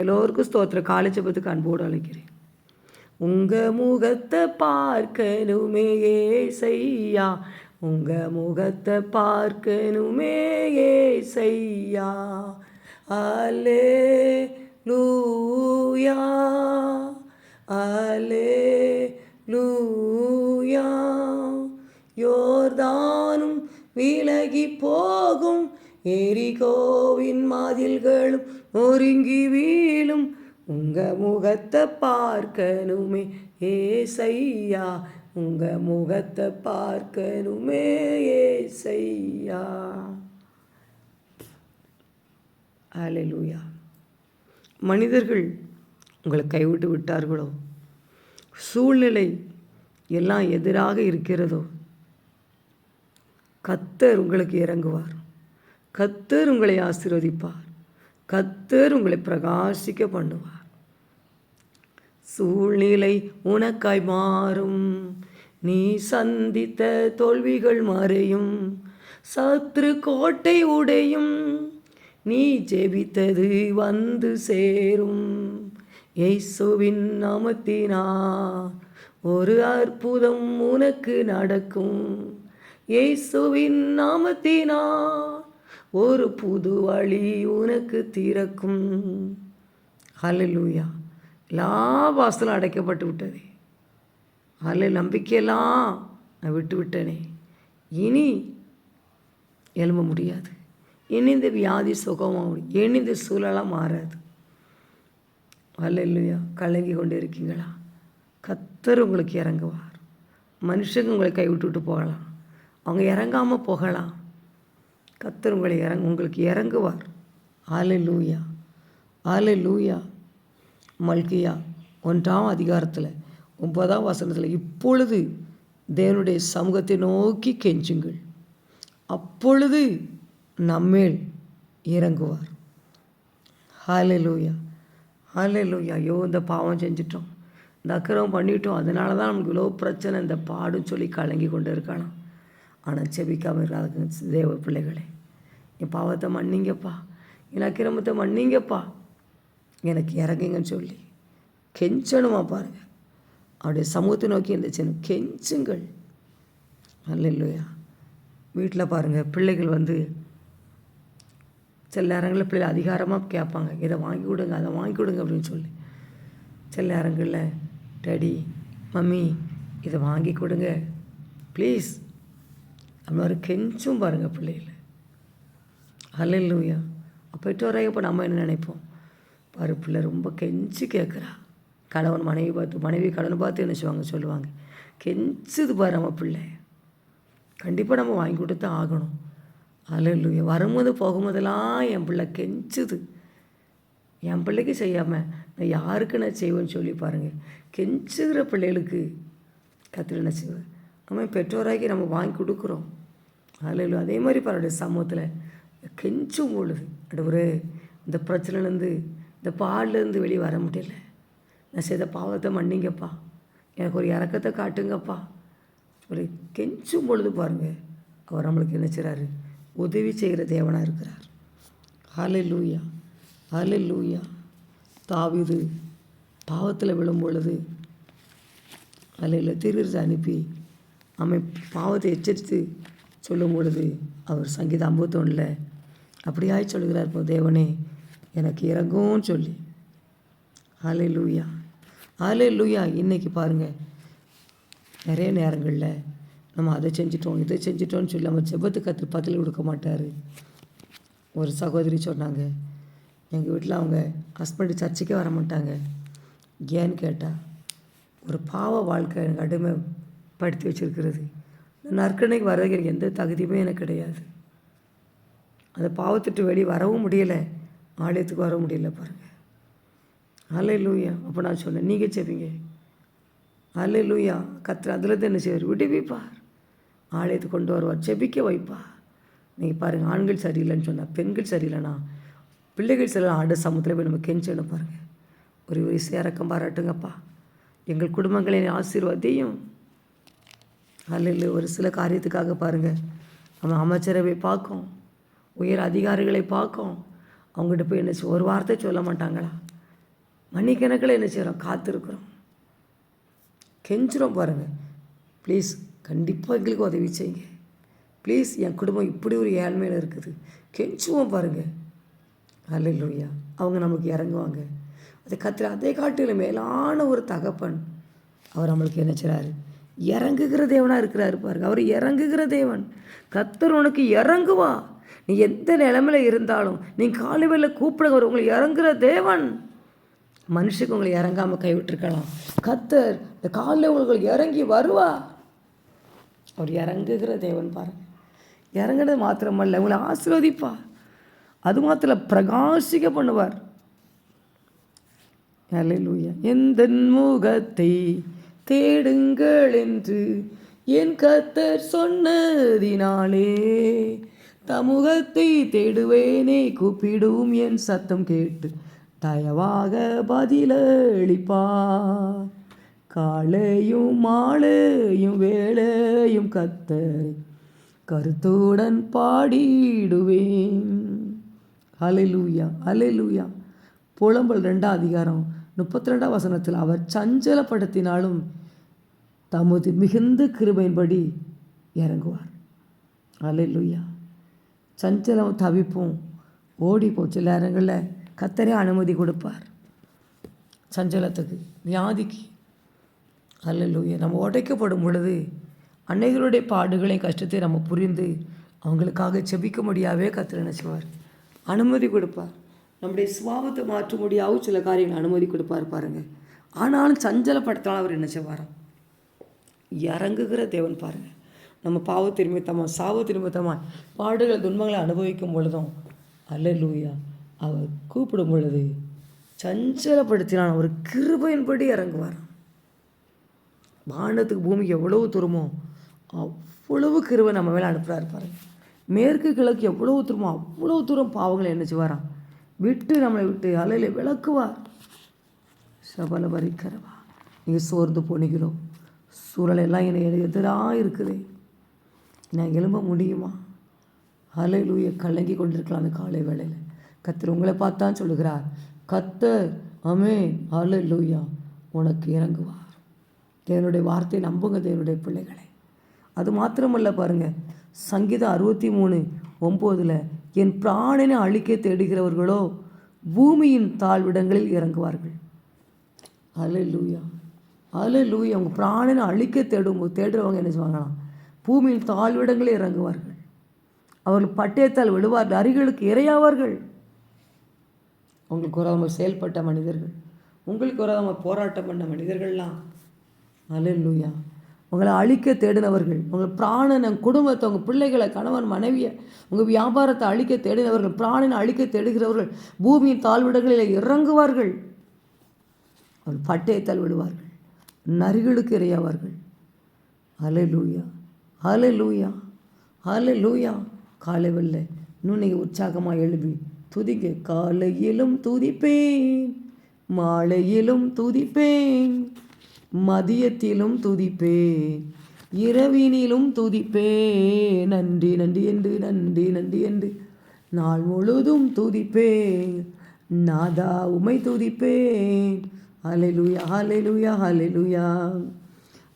எல்லோருக்கும் ஸ்தோத்திர காலை ஜபத்துக்கு அன்போடு அழைக்கிறேன். உங்க முகத்தை பார்க்கணுமே ஏசையா. உங்க முகத்தை பார்க்கணுமே ஏசையா. அலே லூயா அலே லூயா யோர்தானும் விலகி போகும் எரிகோவின் மாதில்களும் ஒருங்கி வீழும் உங்க முகத்தை பார்க்கணுமே. ஏசையா உங்க முகத்தை பார்க்கணுமே. ஏசையா ஹalleluya. மனிதர்கள் உங்களை கைவிட்டு விட்டார்களோ? சூழ்நிலை எல்லாம் எதிராக இருக்கிறதோ? கத்தர் உங்களுக்கு இறங்குவார். கத்தர் உங்களை ஆசீர்வதிப்பார். கத்தர் உங்களை பிரகாசிக்க பண்ணுவார். சூழ்நிலை உனக்காய் மாறும். நீ சந்தித்த தோல்விகள் மறையும். சத்ரு கோட்டை உடையும். நீ ஜெபித்தது வந்து சேரும். இயேசுவின் நாமத்தினா ஒரு அற்புதம் உனக்கு நடக்கும். இயேசுவின் நாமத்தினா. ஒரு புது வழி உனக்கு திறக்கும். ஹலலூயா எல்லா வாசலும் அடைக்கப்பட்டு விட்டதே. அதில் நம்பிக்கையெல்லாம் நான் விட்டு விட்டேனே. இனி எழும்ப முடியாது. இனி இந்த வியாதி சுகமாக இனி இந்த சூழலாக மாறாது. அல்லையா கலங்கி கொண்டு இருக்கீங்களா? கத்தர் உங்களுக்கு இறங்குவார். மனுஷங்க உங்களை கைவிட்டுட்டு போகலாம். அவங்க இறங்காமல் போகலாம். கத்தர் உங்களை இறங்க உங்களுக்கு இறங்குவார். ஆலை லூயா ஆலை லூயா மல்கியா ஒன்றாம் அதிகாரத்தில் ஒன்பதாம் வசனத்தில் இப்பொழுது தேவனுடைய சமூகத்தை நோக்கி கெஞ்சுங்கள். அப்பொழுது நம்மேல் இறங்குவார். ஹாலே லூயா ஹாலே லூயா ஐயோ இந்த பாவம் செஞ்சிட்டோம். இந்த அக்கிரமம் பண்ணிட்டோம். அதனால தான் நமக்கு இவ்வளோ பிரச்சனை இந்த பாடுன்னு சொல்லி கலங்கி கொண்டு இருக்கானா ஆனால் செபிக்காமல் இருக்காதுங்க தேவ பிள்ளைகளே. என் பாவத்தை மன்னிங்கப்பா. என் அக்கிரமத்தை மன்னிங்கப்பா. எனக்கு இறங்குங்கன்னு சொல்லி கெஞ்சணுமா பாருங்கள் அவருடைய சமூகத்தை நோக்கி இருந்துச்சுன்னு கெஞ்சுங்கள். நல்ல இல்லையா வீட்டில் பாருங்கள் பிள்ளைகள் வந்து சில நேரங்களில் பிள்ளைகள் அதிகாரமாக கேட்பாங்க. இதை வாங்கி கொடுங்க அதை வாங்கி கொடுங்க அப்படின்னு சொல்லி. சில நேரங்களில் டேடி மம்மி இதை வாங்கி கொடுங்க. ப்ளீஸ். அந்த மாதிரி கெஞ்சும் பாருங்கள் பிள்ளைகளை. அல்லையா பெற்றோராக இப்போ நம்ம என்ன நினைப்போம்? பாரு பிள்ளை ரொம்ப கெஞ்சி கேட்குறா கணவன் மனைவி பார்த்து மனைவி கடன் பார்த்து நினச்சிவாங்க சொல்லுவாங்க? கெஞ்சுது பாரு நம்ம பிள்ளை. கண்டிப்பாக நம்ம வாங்கி கொடுத்து ஆகணும். அல்லையா வரும்போது போகும்போதெல்லாம் என் பிள்ளை கெஞ்சுது. என் பிள்ளைக்கு செய்யாமல் நான் யாருக்கு நான் செய்வேன்னு சொல்லி பாருங்கள் கெஞ்சுகிற பிள்ளைகளுக்கு கத்திர என்ன செய்வேன் நம்ம பெற்றோராகி நம்ம வாங்கி கொடுக்குறோம். அதில் அதே மாதிரி பரவாயில்ல சமூகத்தில் கெஞ்சும் பொழுது அடுவரு இந்த பிரச்சனைலேருந்து இந்த பால்லேருந்து வெளியே வர முடியல. நான் செய்த பாவத்தை மன்னிங்கப்பா. எனக்கு ஒரு இறக்கத்தை காட்டுங்கப்பா. சொல்லி கெஞ்சும் பொழுது பாருங்கள் அவர் நம்மளுக்கு என்ன செய்கிறாரு உதவி செய்கிற தேவனாக இருக்கிறார். ஹாலே லூயா ஹாலே லூயா தாவிது பாவத்தில் விழும் பொழுது அதில் திருவிருத்தை அனுப்பி அவன் பாவத்தை எச்சரித்து சொல்லும் பொழுது அவர் சங்கீத ஐம்பத்தொன்னில் அப்படியாய் சொல்கிறார் இப்போ தேவனே எனக்கு இறங்கும்னு சொல்லி. ஆலே லூயா ஆலே லூயா இன்றைக்கி பாருங்கள் நிறைய நேரங்களில் நம்ம அதை செஞ்சிட்டோம் இதை செஞ்சிட்டோம்னு சொல்லி நம்ம செபத்து கற்று பதில் கொடுக்க மாட்டார். ஒரு சகோதரி சொன்னாங்க எங்கள் வீட்டில் அவங்க ஹஸ்பண்டு சர்ச்சுக்கே வர மாட்டாங்க. ஏன்னு கேட்டால் ஒரு பாவ வாழ்க்கை எனக்கு அடிமைப்படுத்தி வச்சுருக்கிறது. நற்கனைக்கு வர்றதுக்கு எனக்கு எந்த தகுதியுமே எனக்கு கிடையாது. அந்த பாவத்திட்டு வெளியே வரவும் முடியலை. ஆலயத்துக்கு வர முடியல பாருங்கள் அலை லூயா அப்போ நான் சொன்னேன் நீங்கள் செப்பீங்க அலை லூயா கத்திர அதில் தான் என்ன செய்வார்? விடுவிப்பார். ஆலயத்துக்கு கொண்டு வருவார். செபிக்க வைப்பா நீங்கள் பாருங்கள் ஆண்கள் சரியில்லைன்னு சொன்னால் பெண்கள் சரியில்லைனா பிள்ளைகள் சில ஆடு சமூகத்தில் போய் நம்ம கெஞ்சணும் பாருங்கள் ஒரு வயசு இறக்கம் பாராட்டுங்கப்பா. எங்கள் குடும்பங்களின் ஆசீர்வாதையும். அல்ல ஒரு சில காரியத்துக்காக பாருங்கள் நம்ம அமைச்சரவை பார்க்கும் உயர் அதிகாரிகளை பார்க்கும். அவங்ககிட்ட போய் என்ன ஒரு வார்த்தை சொல்ல மாட்டாங்களா? மணிக்கணக்கில் என்ன செய்கிறோம் காத்திருக்கிறோம். கெஞ்சிரும் பாருங்கள் ப்ளீஸ் கண்டிப்பாக எங்களுக்கு உதவி செய்யுங்க. ப்ளீஸ் என் குடும்பம் இப்படி ஒரு ஏழ்மையில் இருக்குது. கெஞ்சுவோம் பாருங்கள் அல்லையா அவங்க நமக்கு இறங்குவாங்க. அதை கத்திர அதே காட்டிலும் மேலான ஒரு தகப்பன் அவர் நம்மளுக்கு என்ன செய்கிறாரு இறங்குகிற தேவனாக இருக்கிறாரு பாருங்க. அவர் இறங்குகிற தேவன். கத்தர் உனக்கு இறங்குவா. நீ எந்த நிலமையில இருந்தாலும் நீ காலையில் கூப்பிடுங்க உங்களை இறங்குற தேவன். மனுஷக்கு உங்களை இறங்காமல் கைவிட்டிருக்கலாம். கத்தர் இந்த காலில் உங்களுக்கு இறங்கி வருவா. அவர் இறங்குகிற தேவன் பாருங்க. இறங்குறது மாத்திரமல்ல உங்களை ஆசீர்வதிப்பார். அது மாத்திரம் பிரகாசிக்க பண்ணுவார். அல்லேலூயா எந்த முகத்தை தேடுங்கள் என்று என் கத்தர் சொன்னதினாலே தமுகத்தை தேடுவேனே கூப்பிடும் என் சத்தம் கேட்டு தயவாக பதிலளிப்பா காலையும் மாலையும் வேலையும் கத்தரை கருத்துடன் பாடிடுவேன். அலைலூயா அலைலூயா புலம்பல் ரெண்டாம் அதிகாரம் முப்பத்தி ரெண்டாம் வசனத்தில் அவர் சஞ்சலப்படுத்தினாலும் தமது மிகுந்த கிருபையின்படி இறங்குவார். அலைலூயா சஞ்சலம் தவிப்போம் ஓடிப்போம் சில நேரங்களில் கத்தரே அனுமதி கொடுப்பார். சஞ்சலத்துக்கு வியாதிக்கு. அல்லூயா நம்ம உடைக்கப்படும் பொழுது அன்னைகளுடைய பாடுகளையும் கஷ்டத்தை நம்ம புரிந்து அவங்களுக்காக செபிக்க முடியாவே கத்திர நினைச்சுவார் அனுமதி கொடுப்பார். நம்முடைய சுபாவத்தை மாற்ற முடியாவும் சில காரியங்கள் அனுமதி கொடுப்பார் பாருங்கள் ஆனாலும் சஞ்சலப்படுத்தாலும் அவர் என்ன செய்வாராம் இறங்குகிற தேவன் பாருங்கள் நம்ம பாவ நிமித்தமாக சாவ நிமித்தமாக பாடுகள் துன்பங்களை அனுபவிக்கும் பொழுதும் அல்லூயா அவர் கூப்பிடும் பொழுது சஞ்சலப்படுத்தினான் அவர் கிருபையின்படி இறங்குவார். வானத்துக்கு பூமிக்கு எவ்வளவு தூரமோ அவ்வளவு கிருவை நம்ம மேலே அனுப்புகிறாரு பாருங்கள் மேற்கு கிழக்கு எவ்வளவு தூரமோ அவ்வளவு தூரம் பாவங்களை என்ன செய்வாராம்? விட்டு நம்மளை விட்டு அலையில் விளக்குவார். சபல பறிக்கிறவா நீங்கள் சோர்ந்து போனீங்களோ? சூழலெல்லாம் என்னை எதிராக இருக்குது. நான் எழும்ப முடியுமா? அலை கலங்கி கொண்டிருக்கலாம் அந்த காலை வேளையில். கத்தர் உங்களை பார்த்தான் சொல்லுகிறார். கத்தர் அமே அலை உனக்கு இறங்குவார். தேவனுடைய வார்த்தையை நம்புங்க தேவனுடைய பிள்ளைகளை. அது மாத்திரமல்ல பாருங்கள் சங்கீதம் அறுபத்தி மூணு ஒம்போதில் என் பிராணனை அழிக்க தேடுகிறவர்களோ பூமியின் தாழ்விடங்களில் இறங்குவார்கள். அலை லூயா அலை லூயா அவங்க பிராணனை அழிக்க தேடும் தேடுறவங்க என்ன செய்வாங்களாம் பூமியின் தாழ்விடங்களில் இறங்குவார்கள். அவர்கள் பட்டயத்தால் விழுவார்கள் அருகிலுக்கு இரையாவார்கள். உங்களுக்கு உறவாமல் செயல்பட்ட மனிதர்கள் உங்களுக்கு உறவாமல் போராட்டம் பண்ண மனிதர்கள்லாம் லூயா உங்களை அழிக்க தேடினவர்கள் உங்கள் பிராணனை குடும்பத்தை உங்கள் பிள்ளைகளை கணவன் மனைவியை உங்கள் வியாபாரத்தை அழிக்க தேடினவர்கள் பிராணனை அழிக்க தேடுகிறவர்கள் பூமியின் தாழ்விடங்களில் இறங்குவார்கள். அவள் பட்டயத்தால் விடுவார்கள். நரிகளுக்கு இறையாவார்கள் அலை லூயா அலை லூயா அலை லூயா காலை வெள்ளை இன்னும் நீங்கள் உற்சாகமாக எழுப்பி துதிக்க காலையிலும் துதிப்பேன் மாலையிலும் துதிப்பேன். மதியத்திலும் துதிப்பேன் இரவினிலும் துதிப்பேன் நன்றி நன்றி என்று நன்றி நன்றி என்று. நாள் முழுதும் துதிப்பேன் நாதா உமை துதிப்பேன் அலைலுயா அலைலுயா அலைலுயா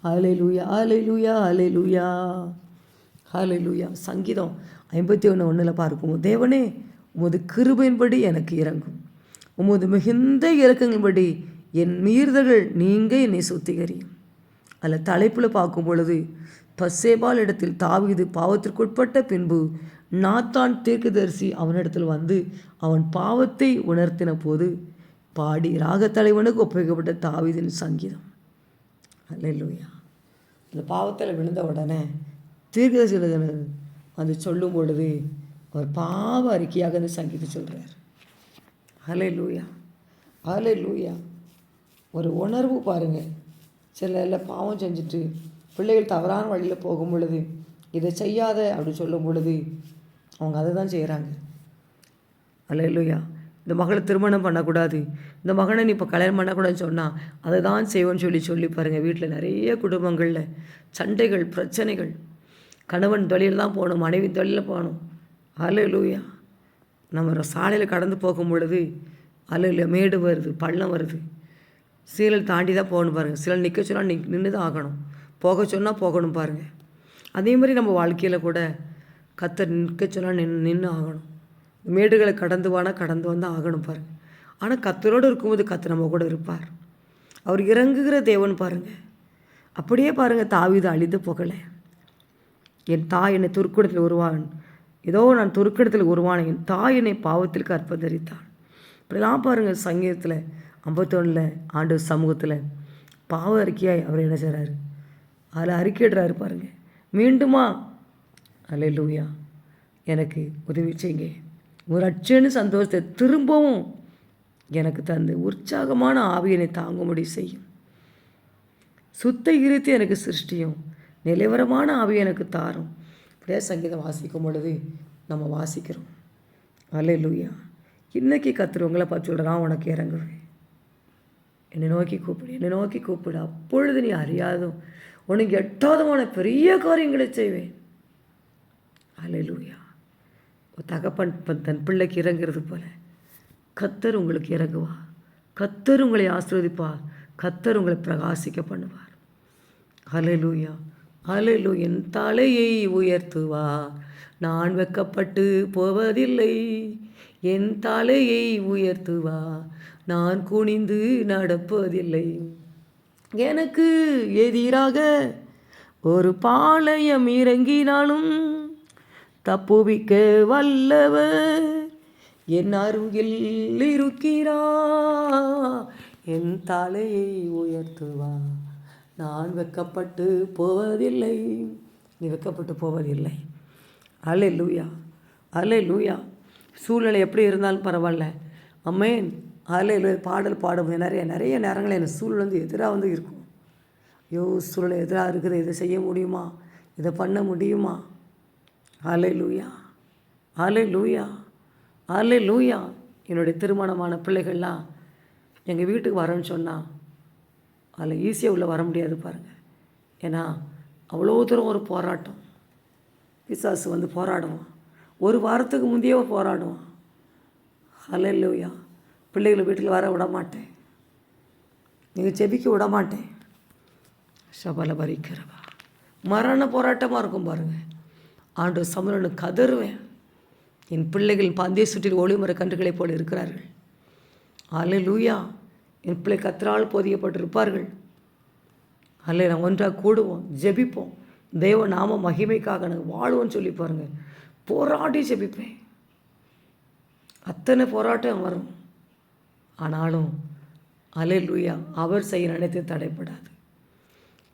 அலைலுயா அலைலுயா அலைலுயா அலைலுயா சங்கீதம் ஐம்பத்தி ஒன்று ஒன்றில் பார்ப்போம் தேவனே உமது கிருபையின்படி எனக்கு இறங்கும். உமது மிகுந்த இறக்கங்களின்படி என் மீறுதல்கள் நீங்க என்னை சுத்திகரியும். அதில் தலைப்பில் பார்க்கும் பொழுது பசேபால் இடத்தில் தாவிது பாவத்திற்குட்பட்ட பின்பு நாத்தான் தீர்க்கதரிசி அவனிடத்தில் வந்து அவன் பாவத்தை உணர்த்தின போது பாடி ராக தலைவனுக்கு ஒப்புவிக்கப்பட்ட தாவிதின் சங்கீதம். அல்லையா இந்த பாவத்தில் விழுந்த உடனே தீர்க்கதரிசி அது சொல்லும் பொழுது அவர் பாவ அறிக்கையாக அந்த சங்கீதம் சொல்கிறார் அலே லூயா அலே லூயா ஒரு உணர்வு பாருங்கள் சில எல்லாம் பாவம் செஞ்சுட்டு பிள்ளைகள் தவறான வழியில் போகும் பொழுது இதை செய்யாத அப்படின்னு சொல்லும் பொழுது அவங்க அதை தான் செய்கிறாங்க அல்ல இல்லையா இந்த மகளை திருமணம் பண்ணக்கூடாது. இந்த மகனை நீ இப்போ கல்யாணம் பண்ணக்கூடாதுன்னு சொன்னால் அதை தான் செய்வோன்னு சொல்லி சொல்லி பாருங்கள் வீட்டில் நிறைய குடும்பங்களில். சண்டைகள் பிரச்சனைகள். கணவன் தொழில் தான் போகணும் மனைவி தொழிலில் போகணும். அல்ல லூயா நம்ம சாலையில் கடந்து போகும் பொழுது அல்ல மேடு வருது பள்ளம் வருது. சீரியல் தாண்டி தான் போகணும் பாருங்கள் சில நிற்க சொன்னால் நிக் நின்று தான் ஆகணும். போக சொன்னால் போகணும் பாருங்கள் அதே மாதிரி நம்ம வாழ்க்கையில் கூட கத்தர் நிற்க சொன்னால் நின் நின்று ஆகணும். மேடுகளை கடந்து வானா கடந்து வந்தால் ஆகணும் பாருங்கள் ஆனால் கத்தரோடு இருக்கும்போது கத்தர் நம்ம கூட இருப்பார். அவர் இறங்குகிற தேவன் பாருங்கள் அப்படியே பாருங்கள் தாவீது அழிந்து போகலை. என் தாய் என்னை துருக்கிடத்தில் உருவான். ஏதோ நான் துருக்கிடத்தில் உருவானேன். என் தாய் என்னை பாவத்தில் கற்பதரித்தாள் இப்படிலாம் பாருங்கள் சங்கீதத்தில். ஐம்பத்தொன்னில் ஆண்டு சமூகத்தில் பாவ அறிக்கையாய் அவர் என்ன செய்கிறாரு அதில் அறிக்கைடுறாரு பாருங்க. மீண்டுமா? அல்ல லூயா எனக்கு உதவி செய்யுங்க. ஒரு அச்சன்னு சந்தோஷத்தை திரும்பவும் எனக்கு தந்து உற்சாகமான ஆவியனை தாங்கும்படி செய்யும். சுத்த இருத்து எனக்கு சிருஷ்டியும். நிலைவரமான ஆவி எனக்கு தாரும். இப்படியே சங்கீதம் வாசிக்கும் பொழுது நம்ம வாசிக்கிறோம். அல்ல லூயா இன்றைக்கி கத்துறவங்களை பார்த்து சொல்கிறான் உனக்கு இறங்குவேன். என்னை நோக்கி கூப்பிடு என்னை நோக்கி கூப்பிடு. அப்பொழுது நீ அறியாதும் உனக்கு எட்டாதமான பெரிய காரியங்களை செய்வேன். அலையிலூயா லூயா ஒரு தகப்பன் தன் பிள்ளைக்கு இறங்குறது போல கத்தர் உங்களுக்கு இறங்குவா கத்தர் உங்களை ஆசீர்வதிப்பார். கத்தர் உங்களை பிரகாசிக்க பண்ணுவார். அலையிலூயா அலலு என் தலையை உயர்த்துவா நான் வெக்கப்பட்டு போவதில்லை. என் தலையை உயர்த்துவா நான் குனிந்து நடப்பதில்லை. எனக்கு எதிராக ஒரு பாளையம் இறங்கினாலும் தப்புவிக்க வல்லவர் என் அருகில் இருக்கிறா. என் தலையை உயர்த்துவா. நான் வெக்கப்பட்டு போவதில்லை. நீ வெக்கப்பட்டு போவதில்லை. அலை லூயா அலை லூயா சூழ்நிலை எப்படி இருந்தாலும் பரவாயில்ல. அம்மேன். அதில் பாடல் பாடும்போது நிறைய நிறைய நேரங்கள் எனக்கு சூழல் வந்து எதிராக வந்து இருக்கும். ஐயோ சூழல் எதிராக இருக்குது இதை செய்ய முடியுமா? இதை பண்ண முடியுமா? ஆலை லூயா ஆலை லூயா ஆலை லூயா என்னுடைய திருமணமான பிள்ளைகள்லாம் எங்கள் வீட்டுக்கு வரேன்னு சொன்னால் அதில் ஈஸியாக உள்ளே வர முடியாது பாருங்கள் ஏன்னா அவ்வளோ தூரம் ஒரு போராட்டம். பிசாசு வந்து போராடுவான். ஒரு வாரத்துக்கு முந்தையே போராடுவான். ஹalleluya. பிள்ளைகளை வீட்டில் வர விட மாட்டேன் நீங்கள் செபிக்க விட மாட்டேன் சபல பறிக்கிறவா மரண போராட்டமாக இருக்கும் பாருங்கள் ஆண்டு சமரனு கதறுவேன். என் பிள்ளைகள் பந்தய சுற்றில் ஒளிமர கன்றுகளைப் போல் இருக்கிறார்கள். அல்ல லூயா என் பிள்ளை கத்திரால் போதியப்பட்டிருப்பார்கள் அல்ல நான் ஒன்றாக கூடுவோம் ஜெபிப்போம். தெய்வ நாம மகிமைக்காக எனக்கு வாழ்வோன்னு சொல்லி பாருங்கள் போராடி ஜெபிப்பேன். அத்தனை போராட்டம் வரும். ஆனாலும் அலை லூயா அவர் செய்கிற நினைத்து தடைப்படாது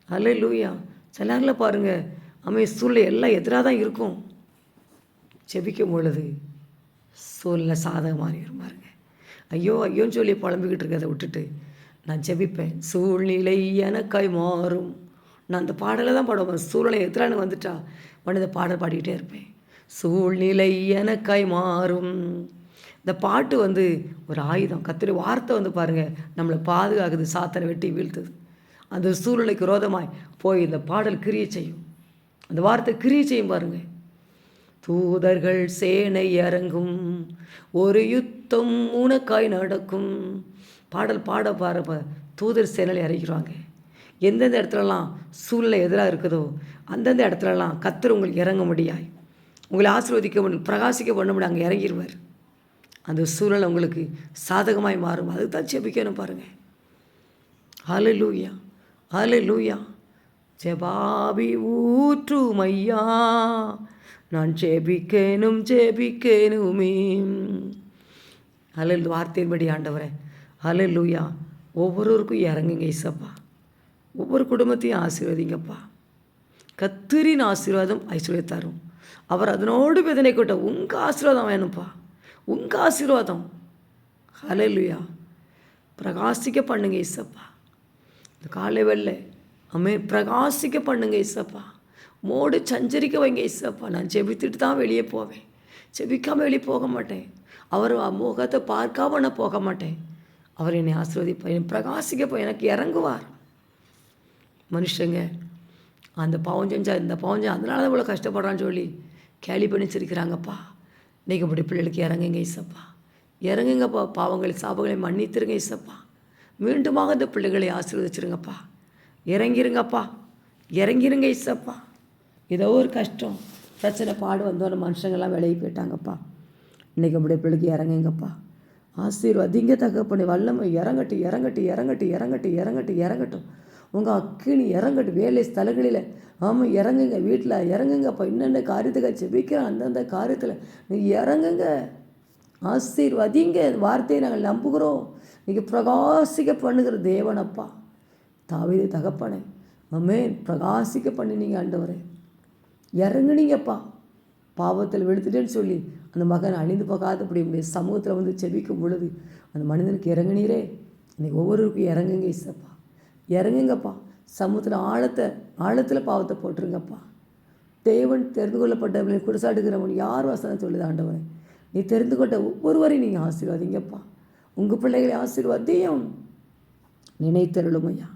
அலை லூயா சில நேரங்களில் பாருங்கள் அமை சூழ்நிலை எல்லாம் எதிராக தான் இருக்கும். செபிக்கும் பொழுது சூழ்நிலை சாதகமாக இருப்பாருங்க ஐயோ ஐயோன்னு சொல்லி புலம்பிக்கிட்டு இருக்கிறத விட்டுட்டு நான் ஜெபிப்பேன் சூழ்நிலை எனக்காய் மாறும். நான் அந்த பாடலை தான் பாடுவேன். சூழ்நிலை எதிரானு வந்துட்டா உடனே இந்த பாடல் பாடிக்கிட்டே இருப்பேன். சூழ்நிலை எனக்காய் மாறும். இந்த பாட்டு வந்து ஒரு ஆயுதம். கத்திரி வார்த்தை வந்து பாருங்கள் நம்மளை பாதுகாக்குது சாத்தனை வெட்டி வீழ்த்துது. அந்த சூழ்நிலைக்கு ரோதமாய் போய் இந்த பாடல் கிரியை செய்யும். அந்த வார்த்தை கிரிய செய்யும் பாருங்கள் தூதர்கள் சேனை இறங்கும் ஒரு யுத்தம் உனக்காய் நடக்கும். பாடல் பாட பாட தூதர் சேனையில் இறங்கிடுவாங்க. எந்தெந்த இடத்துலலாம் சூழ்நிலை எதிராக இருக்குதோ அந்தந்த இடத்துலலாம் கத்தர் உங்களுக்கு இறங்க முடியாய் உங்களை ஆசீர்வதிக்க முடியும் பிரகாசிக்க பண்ண முடியும் அங்கே இறங்கிடுவார். அந்த சூழல் உங்களுக்கு சாதகமாய் மாறும். அதுக்கு தான் ஜெபிக்கணும் பாருங்கள் ஆலை லூயா ஆலை லூயா ஜெபாபி ஊற்றும் ஐயா நான் ஜெபிக்கணும் ஜெபிக்கணுமே. அலல் வார்த்தையின்படி ஆண்டவரே. அலல் லூயா ஒவ்வொருவருக்கும் இறங்குங்க ஐசப்பா ஒவ்வொரு குடும்பத்தையும் ஆசீர்வதிங்கப்பா. கத்திரின் ஆசீர்வாதம் ஐஸ்வர்யத்தாரும் அவர் அதனோடு வேதனை கொட்ட உங்கள் ஆசீர்வாதம் வேணும்ப்பா. உங்கள் ஆசீர்வாதம். ஹலலுயா பிரகாசிக்க பண்ணுங்க இசப்பா இந்த காலை வெள்ளை அமே பிரகாசிக்க பண்ணுங்க இசப்பா மோடு சஞ்சரிக்க வைங்க இசப்பா நான் ஜெபித்துட்டு தான் வெளியே போவேன். ஜெபிக்காமல் வெளியே போக மாட்டேன். அவர் முகத்தை பார்க்காம நான் போக மாட்டேன். அவர் என்னை ஆசீர்வதிப்பார். என்னை பிரகாசிக்கப்போ எனக்கு இறங்குவார். மனுஷங்க அந்த பாவம் செஞ்சா இந்த பாவம் செஞ்சா அதனால தான் இவ்வளோ கஷ்டப்படுறான்னு சொல்லி கேலி பண்ணி வச்சிருக்கிறாங்கப்பா இன்றைக்கி இப்படி பிள்ளைகளுக்கு இறங்குங்க இசப்பா இறங்குங்கப்பா. பாவங்களை சாபங்களை மன்னித்திருங்க இசப்பா மீண்டுமாக இந்த பிள்ளைகளை ஆசீர்வதிச்சிருங்கப்பா. இறங்கிருங்கப்பா. இறங்கிருங்க இசப்பா ஏதோ ஒரு கஷ்டம் பிரச்சனை பாடு வந்தோட மனுஷங்கள்லாம் விலகி போயிட்டாங்கப்பா. இன்றைக்கி அப்படியே பிள்ளைக்கு இறங்குங்கப்பா. ஆசீர்வாதிங்க தகப்பனே. வல்லமை இறங்கட்டு இறங்கட்டு இறங்கட்டு இறங்கட்டு இறங்கட்டு இறங்கட்டும். உங்கள் அக்கினி இறங்கட்டு வேலை ஸ்தலங்களில் ஆமாம் இறங்குங்க வீட்டில் இறங்குங்கப்பா. என்னென்ன காரியத்துக்கு செபிக்கிறோம் அந்தந்த காரியத்தில். நீ இறங்குங்க. ஆசீர்வதிங்க. வார்த்தையை நாங்கள் நம்புகிறோம். நீங்கள் பிரகாசிக்க பண்ணுகிற தேவனப்பா. தாவீது தகப்பனே அமேன் பிரகாசிக்க பண்ணினீங்க ஆண்டவரே. இறங்குனீங்கப்பா. பாவத்தில் விழுத்துட்டேன்னு சொல்லி அந்த மகன் அணிந்து போகாதபடி உடைய சமூகத்தில் வந்து செபிக்கும் பொழுது அந்த மனிதனுக்கு இறங்குனீரே. இன்னைக்கு ஒவ்வொருவருக்கும் இறங்குங்க இசப்பா இறங்குங்கப்பா. சமூகத்தில் ஆழத்தை ஆழத்தில் பாவத்தை போட்டுருங்கப்பா. தேவன் தெரிந்து கொள்ளப்பட்டவனை குடிசாடுகிறவன் யார் வசனம் சொல்லுது ஆண்டவனை நீ தெரிந்து கொண்ட ஒவ்வொருவரையும் நீங்கள் ஆசீர்வாதிங்கப்பா. உங்கள் பிள்ளைகளை ஆசீர்வாதியும் நினைத்தருளும் ஐயா.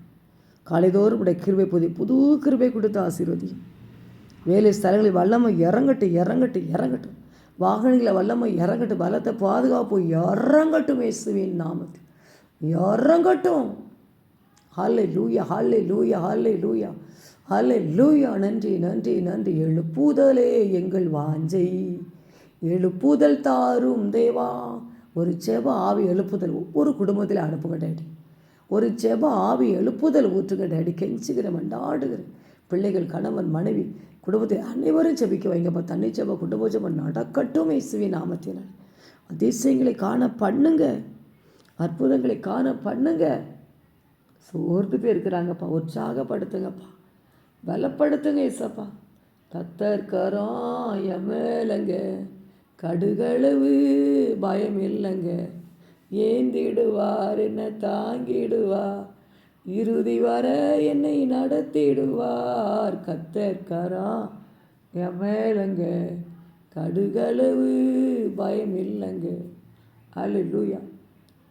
காலைதோறும் உடைய கிருபை புதிய புது கிருபை கொடுத்து ஆசீர்வதியும் வேலை ஸ்தலங்களில் வல்லமை இறங்கட்டு இறங்கட்டு இறங்கட்டும். வாகனங்களை வல்லமை இறங்கட்டு பலத்தை பாதுகாப்பு இறங்கட்டும் இயேசுவின் நாமத்தில். இறங்கட்டும். ஹாலே லூயா ஹாலே லூயா ஹாலே லூயா ஹாலே லூயா நன்றி நன்றி நன்றி. எழுப்புதலே எங்கள் வாஞ்சை. எழுப்புதல் தாரும் தேவா. ஒரு செப ஆவி எழுப்புதல் ஒவ்வொரு குடும்பத்தில் அனுப்புங்க டேடி. ஒரு ஜெப ஆவி எழுப்புதல் ஊற்றுங்க டேடி. கெஞ்சுகிறேன் மண்டாடுகிறேன். பிள்ளைகள் கணவன் மனைவி குடும்பத்தை அனைவரும் ஜெபிக்க வைங்கப்பா. தண்ணி ஜெப குடும்ப ஜெபம் நடக்கட்டும் இசுவி நாமத்தினால். அதிசயங்களை காண பண்ணுங்க. அற்புதங்களை காண பண்ணுங்க. சோர்ந்து போயிருக்கிறாங்கப்பா. உற்சாகப்படுத்துங்கப்பா. பலப்படுத்துங்க இசப்பா கத்தர் கரம் எமேலங்க கடுகளவு பயம் இல்லைங்க. ஏந்திடுவார் என்ன தாங்கிடுவா. இறுதி வர என்னை நடத்திடுவார் கத்தர் கரம் எமேலங்க கடுகளவு பயம் இல்லைங்க. ஆலு லூயா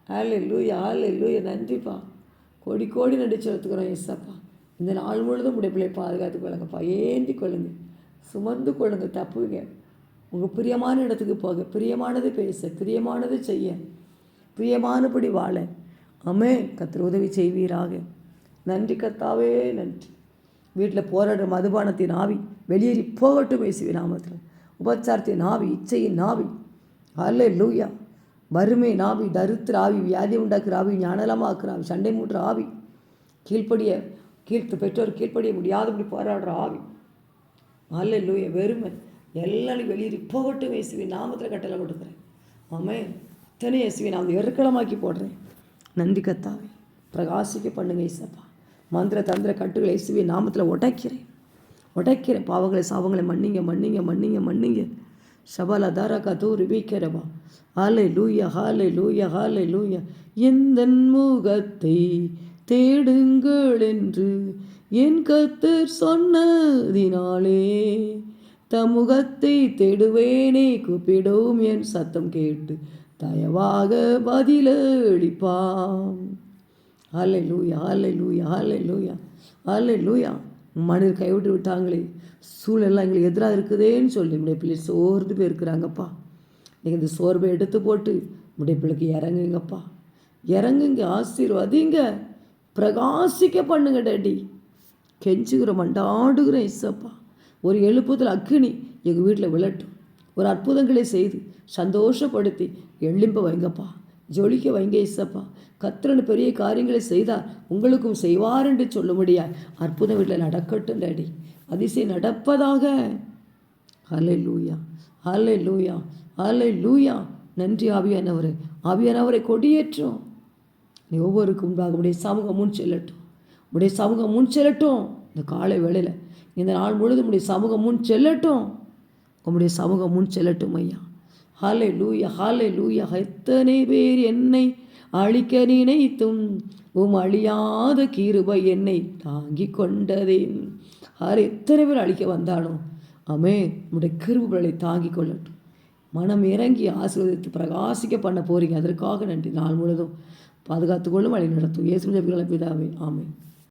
ஆலு லூயா ஆலு லூயா நன்றிப்பா. கோடி கோடி நடிச்சு எடுத்துக்கிறோம் ஏசப்பா இந்த நாள் முழுதும் உடைய பிள்ளை பாதுகாத்து கொள்ளுங்கப்பா ஏந்தி கொள்ளுங்க. சுமந்து கொள்ளுங்க தப்புங்க. உங்கள் பிரியமான இடத்துக்கு போக பிரியமானது பேச பிரியமானது செய்ய. பிரியமானபடி வாழ. அமே கத்திர உதவி செய்வீராக. நன்றி கத்தாவே நன்றி. வீட்டில் போராடுற மதுபானத்தின் ஆவி வெளியேறி போகட்டும் பேசுவி நாமத்தில். உபச்சாரத்தின் ஆவி இச்சையின் ஆவி. அல்ல லூயா வறுமை நாவி தருத்திர ஆவி வியாதி உண்டாக்குற ஆவி ஞானலமாக்குற ஆவி சண்டை மூட்டுற ஆவி கீழ்ப்படிய கீழ்த்து பெற்றோர் கீழ்ப்படிய முடியாதபடி போராடுற ஆவி. அல்ல லூய வெறுமை. எல்லாரும் வெளியேறி போகட்டும் இயேசுவி நாமத்தில் கட்டளை கொடுக்குறேன். ஆமே. இத்தனை இயேசுவி நான் எருக்களமாக்கி போடுறேன். நன்றி கத்தாவே. பிரகாசிக்க பண்ணுங்க இசப்பா மந்திர தந்திர கட்டுகளை இயேசுவி நாமத்தில் உடைக்கிறேன். உடைக்கிறேன். பாவங்களை சாபங்களை மன்னிங்க மன்னிங்க மன்னிங்க மன்னிங்க. சபல தரக தூரி வீக்கிறவா ஹாலே லூயா ஹாலே லூயா ஹாலே லூயா எந்த முகத்தை தேடுங்கள் என்று என் கத்தர் சொன்னதினாலே தமுகத்தை தேடுவேனே கூப்பிடும் என் சத்தம் கேட்டு தயவாக பதிலளிப்பாம் ஹாலே லூயா ஹாலே லூயா ஹாலே லூயா ஹாலே லூயா மனிதர் கைவிட்டு விட்டாங்களே. சூழல்லாம் எங்களுக்கு எதிராக இருக்குதேன்னு சொல்லி நம்முடைய பிள்ளை சோர்ந்து போயிருக்கிறாங்கப்பா. நீங்கள் இந்த சோர்வை எடுத்து போட்டு நம்முடைய பிள்ளைக்கு இறங்குங்கப்பா. இறங்குங்க ஆசீர்வாதிங்க. பிரகாசிக்க பண்ணுங்க டேடி. கெஞ்சுகிற மண்டாடுகிற இசப்பா. ஒரு எழுப்புதல் அக்கினி எங்கள் வீட்டில் விழட்டும். ஒரு அற்புதங்களை செய்து சந்தோஷப்படுத்தி எளிம்ப வைங்கப்பா. ஜொலிக்க வைங்க இசப்பா பெரிய காரியங்களை செய்தார். உங்களுக்கும் செய்வார் என்று சொல்ல முடியாது அற்புதம் வீட்டில் நடக்கட்டும் டேடி. அதிசயம் நடப்பதாக. ஹலே லூயா ஹலே லூயா ஹலே லூயா நன்றி ஆவியானவரே. ஆவியானவரை கொடியேற்றும். நீ ஒவ்வொருக்கும் உண்டாக உடைய சமூகம் முன் செல்லட்டும். உடைய சமூகம் முன் செல்லட்டும். இந்த காலை வேளையில் இந்த நாள் முழுதும் உடைய சமூகம் முன் செல்லட்டும். உங்களுடைய சமூகம் முன் செல்லட்டும் ஐயா. ஹாலே லூயா ஹாலே லூயா எத்தனை பேர் என்னை அழிக்க நினைத்தும் உம் அழியாத கீருபை என்னை தாங்கி கொண்டதே ஆறு எத்தனை பேர் அழிக்க வந்தாலும் அமே உடைய கிருபுகளை தாங்கி கொள்ளட்டும். மனம் இறங்கி ஆசீர்வதித்து பிரகாசிக்க பண்ண போறீங்க. அதற்காக நன்றி. நாள் முழுதும் பாதுகாத்துக்கொள்ளும் வழி நடத்தும். இயேசு பிதாவே ஆமை